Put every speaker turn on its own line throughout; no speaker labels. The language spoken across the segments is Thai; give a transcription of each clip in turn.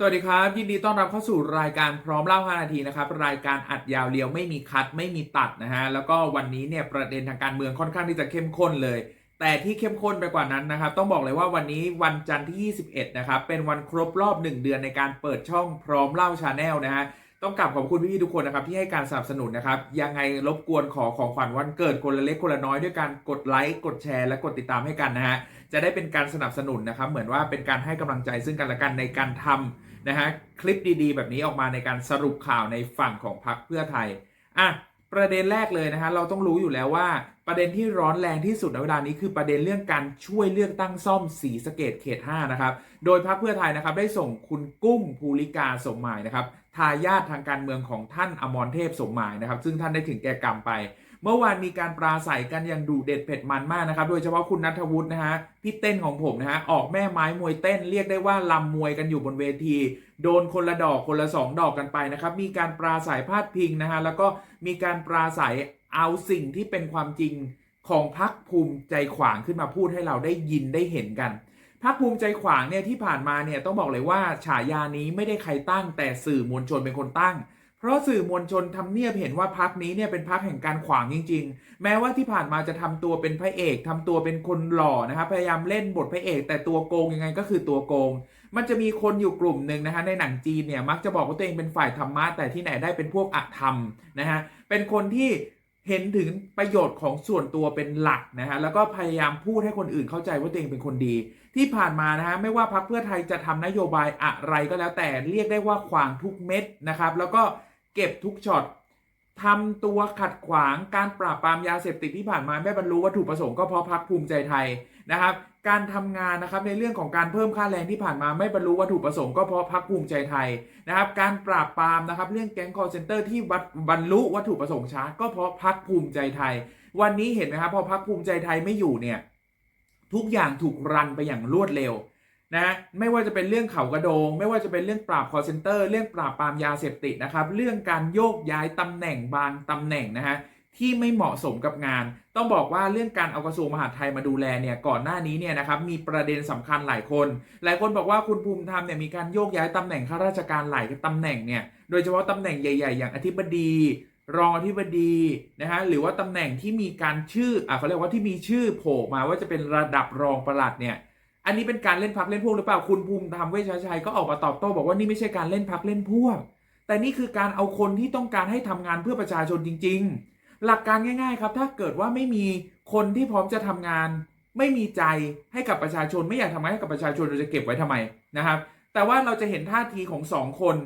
สวัสดีครับ ยินดีต้อนรับเข้าสู่รายการพร้อมเล่า 5 นาทีนะครับ รายการอัดยาวเรียวไม่มีคัดไม่มีตัดนะฮะแล้วก็วันนี้เนี่ยประเด็นทางการเมืองค่อนข้างที่จะเข้มข้นเลย แต่ที่เข้มข้นไปกว่านั้นนะครับ ต้องบอกเลยว่าวันนี้วันจันทร์ที่ 21 นะครับ เป็นวันครบรอบ 1 เดือนในการเปิดช่องพร้อมเล่าชาแนลนะฮะต้องกลับขอบคุณพี่ๆทุกคนนะครับที่ให้การสนับสนุนนะครับยังไงรบกวนขอของขวัญวันเกิดคนละเล็กคนละน้อยด้วยการกดไลค์กดแชร์และกดติดตามให้กันนะฮะจะได้เป็นการสนับสนุนนะครับเหมือนว่าเป็นการให้กำลังใจซึ่งกันและกันในการทำ นะฮะคลิปดีๆ แบบนี้ออกมาในการสรุปข่าวในฝั่งของพรรคเพื่อไทยอะประเด็นแรกเลยนะฮะเราต้องรู้อยู่แล้วว่า ประเด็นที่ร้อนแรงที่สุดในเวลานี้คือประเด็นเรื่องการช่วยเลือกตั้งซ่อมสีสเกตเขต 5 นะครับ โดยพรรคเพื่อไทยนะครับได้ส่งคุณกุ้งภูริกาสมหมายนะครับทายาททางการเมืองของท่านอมรเทพสมหมายนะครับ ซึ่งท่านได้ถึงแก่กรรมไป เมื่อวานมีการปราศัยกันอย่างดูเด็ดเผ็ดมันมากนะครับ โดยเฉพาะคุณนัทวุฒินะฮะพี่เต้นของผมนะฮะออกแม่ไม้มวยเต้นเรียกได้ว่าลำมวยกันอยู่บนเวที โดนคนละดอกคนละสองดอกกันไปนะครับ มีการปราศัยพาดพิงนะฮะแล้วก็มีการปราศัยเอาสิ่งที่เป็นความจริงของพักภูมิใจขวางขึ้นมาพูดให้เราได้ยินได้เห็นกันพักภูมิใจขวางเนี่ยที่ผ่านมาเนี่ยต้องบอกเลยว่าฉายานี้ไม่ได้ใครตั้งแต่สื่อมวลชนเป็นคนตั้ง เพราะสื่อมวลชนทำเนียบเห็นว่าพักนี้เนี่ยเป็นพักแห่งการขวางจริง ๆ แม้ว่าที่ผ่านมาจะทำตัวเป็นพระเอกทำตัวเป็นคนหล่อนะครับพยายามเล่นบทพระเอก แต่ตัวโกงยังไงก็คือตัวโกง มันจะมีคนอยู่กลุ่มหนึ่งนะฮะในหนังจีนเนี่ยมักจะบอกว่าตัวเองเป็นฝ่ายธรรมะแต่ที่ไหนได้เป็นพวกอธรรมนะฮะเป็นคนที่เห็นถึงประโยชน์ของส่วนตัวเป็นหลักนะฮะแล้วก็พยายามพูดให้คนอื่นเข้าใจว่าตัวเองเป็นคนดี ที่ผ่านมานะฮะไม่ว่าพรรคเพื่อไทยจะทำนโยบายอะไรก็แล้วแต่เรียกได้ว่าขวางทุกเม็ดนะครับแล้วก็ เก็บทุกช็อตทำตัวขัดขวางการปราบปรามยาเสพติดที่ผ่านมาไม่บรรลุวัตถุประสงค์ก็เพราะพรรคภูมิใจไทยนะครับ การทำงานนะครับในเรื่องของการเพิ่มค่าแรงที่ผ่านมาไม่บรรลุวัตถุประสงค์ก็เพราะพรรคภูมิใจไทยนะครับ การปราบปรามนะครับเรื่องแก๊งคอร์เซนเตอร์ที่วัดบรรลุวัตถุประสงค์ช้าก็เพราะพรรคภูมิใจไทย วันนี้เห็นไหมครับพอพรรคภูมิใจไทยไม่อยู่เนี่ยทุกอย่างถูกรันไปอย่างรวดเร็ว นะไม่ว่าจะเป็นเรื่องเขากระโดง ไม่ว่าจะเป็นเรื่องปราบคอเซนเตอร์ เรื่องปราบปรามยาเสพติดนะครับ เรื่องการโยกย้ายตำแหน่งบางตำแหน่งนะฮะที่ไม่เหมาะสมกับงาน ต้องบอกว่าเรื่องการเอากระทรวงมหาดไทยมาดูแลเนี่ยก่อนหน้านี้เนี่ยนะครับมีประเด็นสำคัญหลายคน หลายคนบอกว่าคุณภูมิธรรมเนี่ยมีการโยกย้ายตำแหน่งข้าราชการหลายตำแหน่งเนี่ยโดยเฉพาะตำแหน่งใหญ่ ๆ อย่างอธิบดี รองอธิบดีนะฮะหรือว่าตำแหน่งที่มีการชื่ออะเขาเรียกว่าที่มีชื่อโผล่มาว่าจะเป็นระดับรองประหลัดเนี่ย อันนี้เป็นการเล่นพักเล่นพวกหรือเปล่าคุณภูมิธรรมเวชชัยก็ออกมาตอบโต้บอกว่านี่ไม่ใช่การเล่นพักเล่นพวก แต่นี่คือการเอาคนที่ต้องการให้ทำงานเพื่อประชาชนจริง ๆ หลักการง่าย ๆ ครับ ถ้าเกิดว่าไม่มีคนที่พร้อมจะทำงาน ไม่มีใจให้กับประชาชน ไม่อยากทำงานให้กับประชาชนเราจะเก็บไว้ทำไมนะครับ แต่ว่าเราจะเห็นท่าทีของสองคน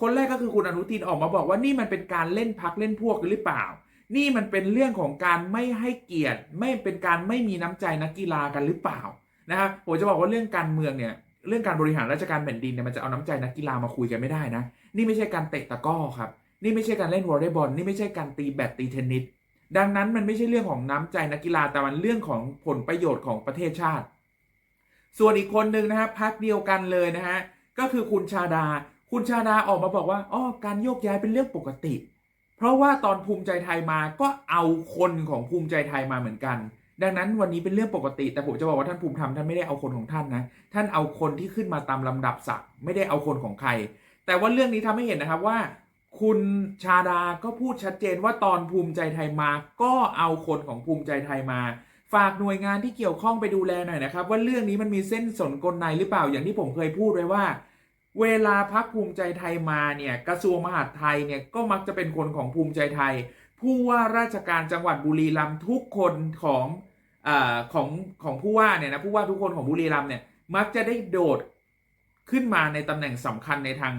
คนแรกก็คือคุณอนุทินออกมาบอกว่านี่มันเป็นการเล่นพักเล่นพวกหรือเปล่า นี่มันเป็นเรื่องของการไม่ให้เกียรติ ไม่เป็นการไม่มีน้ำใจนักกีฬากันหรือเปล่า นะครับผมจะบอกว่าเรื่องการเมืองเนี่ยเรื่องการบริหารราชการแผ่นดินเนี่ยมันจะเอาน้ำใจนักกีฬามาคุยกันไม่ได้นะ นี่ไม่ใช่การเตะตะก้อครับนี่ไม่ใช่การเล่นวอลเลย์บอลนี่ไม่ใช่การตีแบดตีเทนนิสดังนั้นมันไม่ใช่เรื่องของน้ำใจนักกีฬาแต่มันเรื่องของผลประโยชน์ของประเทศชาติ ส่วนอีกคนหนึ่งนะครับพักเดียวกันเลยนะฮะก็คือคุณชาดา คุณชาดาออกมาบอกว่าอ๋อการโยกย้ายเป็นเรื่องปกติ เพราะว่าตอนภูมิใจไทยมาก็เอาคนของภูมิใจไทยมาเหมือนกัน ดังนั้นวันนี้เป็นเรื่องปกติ แต่ผมจะบอกว่าท่านภูมิธรรมท่านไม่ได้เอาคนของท่านนะ ท่านเอาคนที่ขึ้นมาตามลำดับศักดิ์ไม่ได้เอาคนของใคร แต่ว่าเรื่องนี้ทำให้เห็นนะครับว่า คุณชาดาก็พูดชัดเจนว่าตอนภูมิใจไทยมา ก็เอาคนของภูมิใจไทยมา ฝากหน่วยงานที่เกี่ยวข้องไปดูแลหน่อยนะครับ ว่าเรื่องนี้มันมีเส้นสนกลในหรือเปล่าอย่างที่ผมเคยพูดไว้ว่า เวลาพักภูมิใจไทยมาเนี่ยกระทรวงมหาดไทยเนี่ยก็มักจะเป็นคนของภูมิใจไทย ผู้ว่าราชการจังหวัดบุรีรัมย์ทุกคนของ อของของผู้ว่าเนี่ยนะผู้ว่าทุกคนของบุรีรัมย์เนี่ยมักจะได้โดดขึ้นมาในตำแหน่งสำคัญในทาง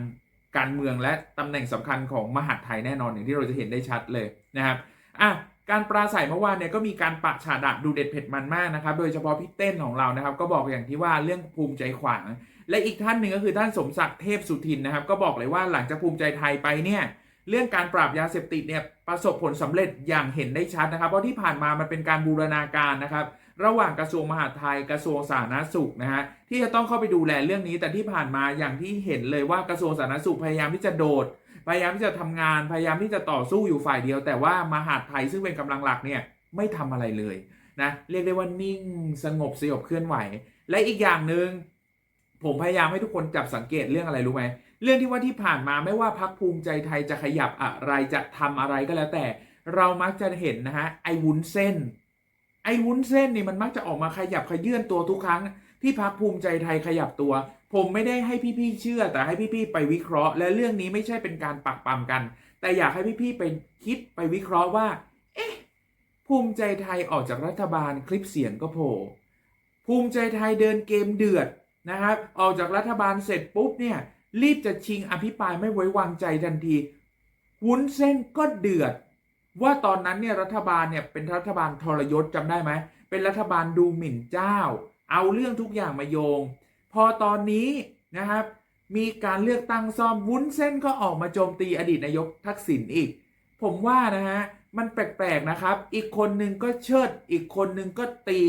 การเมืองและตำแหน่งสำคัญของมหาดไทยแน่นอนอย่างที่เราจะเห็นได้ชัดเลยนะครับอะการปราศัยเมื่อวานเนี่ยก็มีการปะฉาดะดูเด็ดเผ็ดมันมากนะครับ โดยเฉพาะพี่เต้นของเรานะครับ ก็บอกอย่างที่ว่าเรื่องภูมิใจขวาง และอีกท่านหนึ่งก็คือท่านสมศักดิ์เทพสุทินนะครับ ก็บอกเลยว่าหลังจากภูมิใจไทยไปเนี่ย เรื่องการปราบยาเสพติดเนี่ยประสบผลสำเร็จอย่างเห็นได้ชัดนะครับ เพราะที่ผ่านมามันเป็นการบูรณาการนะครับ ระหว่างกระทรวงมหาดไทยกระทรวงสาธารณสุขนะฮะที่จะต้องเข้าไปดูแลเรื่องนี้ แต่ที่ผ่านมาอย่างที่เห็นเลยว่ากระทรวงสาธารณสุขพยายามที่จะโดด พยายามที่จะทำงาน พยายามที่จะต่อสู้อยู่ฝ่ายเดียว แต่ว่ามหาดไทยซึ่งเป็นกำลังหลักเนี่ยไม่ทำอะไรเลยนะเรียกได้ว่านิ่งสงบสยบเคลื่อนไหว และอีกอย่างหนึ่งผมพยายามให้ทุกคนจับสังเกตเรื่องอะไรรู้ไหม เรื่องที่ว่าที่ผ่านมาไม่ว่าพักภูมิใจไทยจะขยับอะไรจะทำอะไรก็แล้วแต่ เรามักจะเห็นนะฮะไอ้วุ้นเส้น ไอ้วุ้นเส้นนี่มันมักจะออกมาขยับขยื่นตัวทุกครั้ง ที่พักภูมิใจไทยขยับตัว ผมไม่ได้ให้พี่ๆเชื่อ แต่ให้พี่ๆไปวิเคราะห์ และเรื่องนี้ไม่ใช่เป็นการปักปั๊มกัน แต่อยากให้พี่ๆไปคิดไปวิเคราะห์ว่า เอ๊ะภูมิใจไทยออกจากรัฐบาลคลิปเสียงก็โผล่ภูมิใจไทยเดินเกมเดือดนะครับออกจากรัฐบาลเสร็จปุ๊บเนี่ย รีบจะชิงอภิปรายไม่ไว้วางใจทันที วุ้นเส้นก็เดือด ว่าตอนนั้นเนี่ยรัฐบาลเนี่ยเป็นรัฐบาลทรยศจำได้ไหม เป็นรัฐบาลดูหมิ่นเจ้า เอาเรื่องทุกอย่างมาโยง พอตอนนี้นะครับ มีการเลือกตั้งซ่อมวุ้นเส้นก็ออกมาโจมตีอดีตนายกทักษิณอีก ผมว่านะฮะ มันแปลกๆนะครับ อีกคนหนึ่งก็เชิด อีกคนหนึ่งก็ตี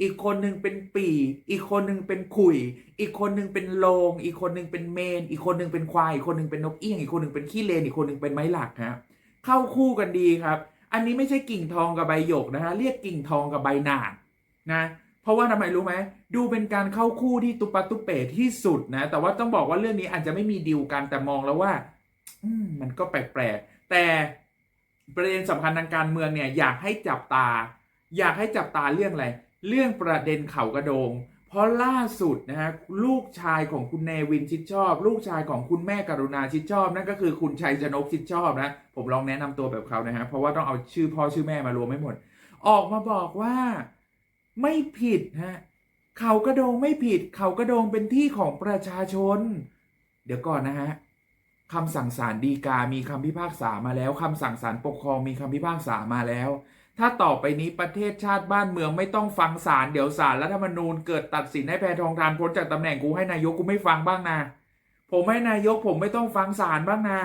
อีกคนหนึ่งเป็นปี อีกคนหนึ่งเป็นขุย อีกคนหนึ่งเป็นโลง อีกคนหนึ่งเป็นเมน อีกคนหนึ่งเป็นควาย อีกคนหนึ่งเป็นนกเอี้ยง อีกคนหนึ่งเป็นขี้เลน อีกคนหนึ่งเป็นไม้หลักฮะ เข้าคู่กันดีครับ อันนี้ไม่ใช่กิ่งทองกับใบหยกนะฮะ เรียกกิ่งทองกับใบหนาดนะ เพราะว่าทำไมรู้ไหม ดูเป็นการเข้าคู่ที่ตุปะตุเปที่สุดนะ แต่ว่าต้องบอกว่าเรื่องนี้อาจจะไม่มีดีลกัน แต่มองแล้วว่า อืมมันก็แปลกๆ แต่ ประเด็นสำคัญทางการเมืองเนี่ยอยากให้จับตา อยากให้จับตาเรื่องอะไร เรื่องประเด็นเขากระโดง เพราะล่าสุดนะฮะลูกชายของคุณเนวินชิดชอบ ลูกชายของคุณแม่กรุณาชิดชอบนั่นก็คือคุณชัยชนกชิดชอบนะผมลองแนะนำตัวแบบเขานะฮะเพราะว่าต้องเอาชื่อพ่อชื่อแม่มารวมไม่หมด ออกมาบอกว่าไม่ผิดฮะเขากระโดงไม่ผิด เขากระโดงเป็นที่ของประชาชน เดี๋ยวก่อนนะฮะ คำสั่งศาลฎีกามีคำพิพากษามาแล้วคำสั่งศาลปกครองมีคำพิพากษามาแล้ว ถ้าต่อไปนี้ประเทศชาติบ้านเมืองไม่ต้องฟังศาลเดี๋ยวศาลรัฐธรรมนูญเกิดตัดสินให้แพทองทานพ้นจากตำแหน่งกูให้นายกกูไม่ฟังบ้างนะผมให้นายกผมไม่ต้องฟังศาลบ้างนะ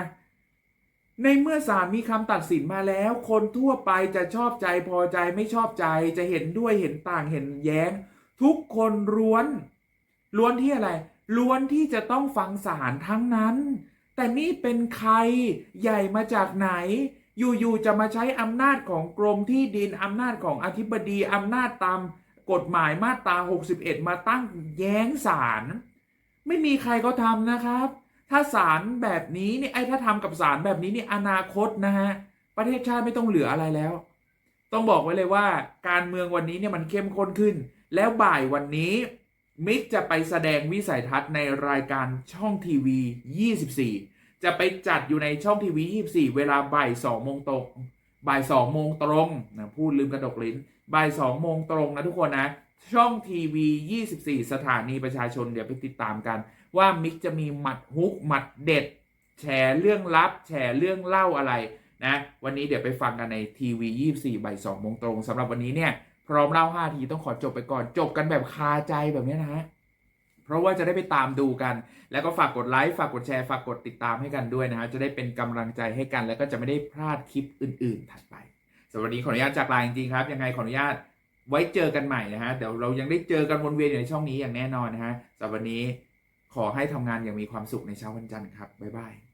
ในเมื่อศาลมีคำตัดสินมาแล้ว คนทั่วไปจะชอบใจพอใจไม่ชอบใจจะเห็นด้วยเห็นต่างเห็นแย้ง ทุกคนล้วน ล้วนที่อะไร ล้วนที่จะต้องฟังศาลทั้งนั้น แต่นี่เป็นใครใหญ่มาจากไหน อยู่ๆจะมาใช้อำนาจของกรมที่ดินอำนาจของอธิบดีอำนาจตามกฎหมายมาตรา 61 มาตั้งแย้งศาลไม่มีใครเขาทำนะครับ ถ้าศาลแบบนี้นี่ไอ้ถ้าทำกับศาลแบบนี้นี่อนาคตนะฮะประเทศชาติไม่ต้องเหลืออะไรแล้ว ต้องบอกไว้เลยว่า การเมืองวันนี้เนี่ยมันเข้มข้นขึ้น แล้วบ่ายวันนี้ มิกจะไปแสดงวิสัยทัศน์ในรายการช่องทีวี 24 จะไปจัดอยู่ในช่องทีวี 24 เวลาบ่าย2โมงตรงบ่าย2โมงตรงนะพูดลืมกระดกลิ้นบ่าย2โมงตรงนะทุกคนนะ ช่องทีวี 24 สถานีประชาชนเดี๋ยวไปติดตามกัน ว่ามิกจะมีหมัดฮุกหมัดเด็ดแฉเรื่องลับแฉเรื่องเล่าอะไรนะ วันนี้เดี๋ยวไปฟังกันในทีวี 24บ่าย2โมงตรงสำหรับวันนี้เนี่ย พร้อมเล่า5ทีต้องขอจบไปก่อนจบกันแบบคาใจแบบนี้นะฮะเพราะว่าจะได้ไปตามดูกัน แล้วก็ฝากกดไลค์ฝากกดแชร์ฝากกดติดตามให้กันด้วยนะฮะจะได้เป็นกำลังใจให้กัน แล้วก็จะไม่ได้พลาดคลิปอื่น ๆ ถัดไปสำหรับวันนี้ขออนุญาตจากลาจริงๆครับยังไงขออนุญาตไว้เจอกันใหม่นะฮะเดี๋ยวเรายังได้เจอกันวนเวียนอยู่ในช่องนี้อย่างแน่นอนนะฮะสำหรับวันนี้ขอให้ทำงานอย่างมีความสุขในเช้าวันจันทร์ครับบ๊ายบาย